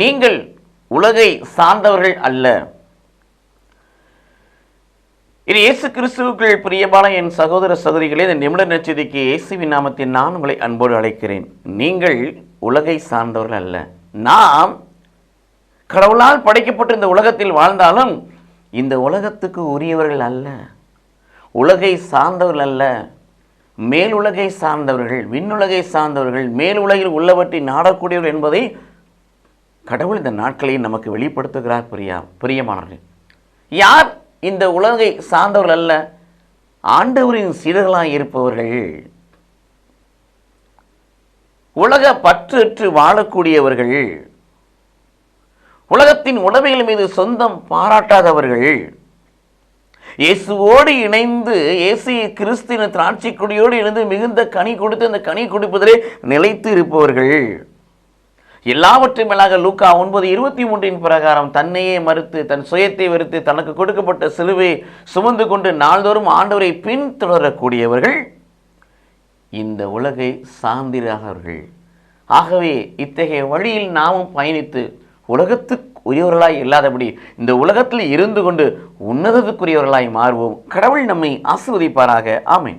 நீங்கள் உலகை சார்ந்தவர்கள் அல்ல. இது இயேசு கிறிஸ்துவுக்குள் பிரியமான என் சகோதர சகோதரிகளே இந்த நிமிட நச்சதிக்கு இயேசுவின் நாமத்தில் நான் உங்களை அன்போடு அழைக்கிறேன். நீங்கள் உலகை சார்ந்தவர்கள் அல்ல. நாம் கடவுளால் படைக்கப்பட்ட இந்த உலகத்தில் வாழ்ந்தாலும் இந்த உலகத்துக்கு உரியவர்கள் அல்ல. உலகை சார்ந்தவர்கள் அல்ல. மேலுலகை சார்ந்தவர்கள் விண்ணுலகை சார்ந்தவர்கள் மேலுலகில் உள்ளவற்றை நாடக்கூடியவர்கள் என்பதை கடவுள் இந்த நாட்களை நமக்கு வெளிப்படுத்துகிறார் பிரியா பிரியமானவர்கள். யார் இந்த உலகை சார்ந்தவர்கள் அல்ல ஆண்டவரின் சீடர்களாக இருப்பவர்கள். உலக பற்றுற்று வாழக்கூடியவர்கள். உலகத்தின் உடமைகள் மீது சொந்தம் பாராட்டாதவர்கள். இயேசுவோடு இணைந்து இயேசு கிறிஸ்தின திராட்சை கொடியோடு இணைந்து மிகுந்த கனி கொடுத்து அந்த கனி கொடுப்பதிலே நிலைத்து இருப்பவர்கள். எல்லாவற்றையும் மேலாக லூக்கா ஒன்பது இருபத்தி மூன்றின் பிரகாரம் தன்னையே மறுத்து தன் சுயத்தை வெறுத்து தனக்கு கொடுக்கப்பட்ட சிலுவை சுமந்து கொண்டு நாள்தோறும் ஆண்டவரை பின்தொடரக்கூடியவர்கள் இந்த உலகை சார்ந்திராகவர்கள் ஆகவே இத்தகைய வழியில் நாமும் பயணித்து உலகத்துக்கு உரியவர்களாய் இல்லாதபடி இந்த உலகத்தில் இருந்து கொண்டு உன்னதத்துக்குரியவர்களாய் மாறுவோம். கடவுள் நம்மை ஆசிர்வதிப்பாராக. ஆமை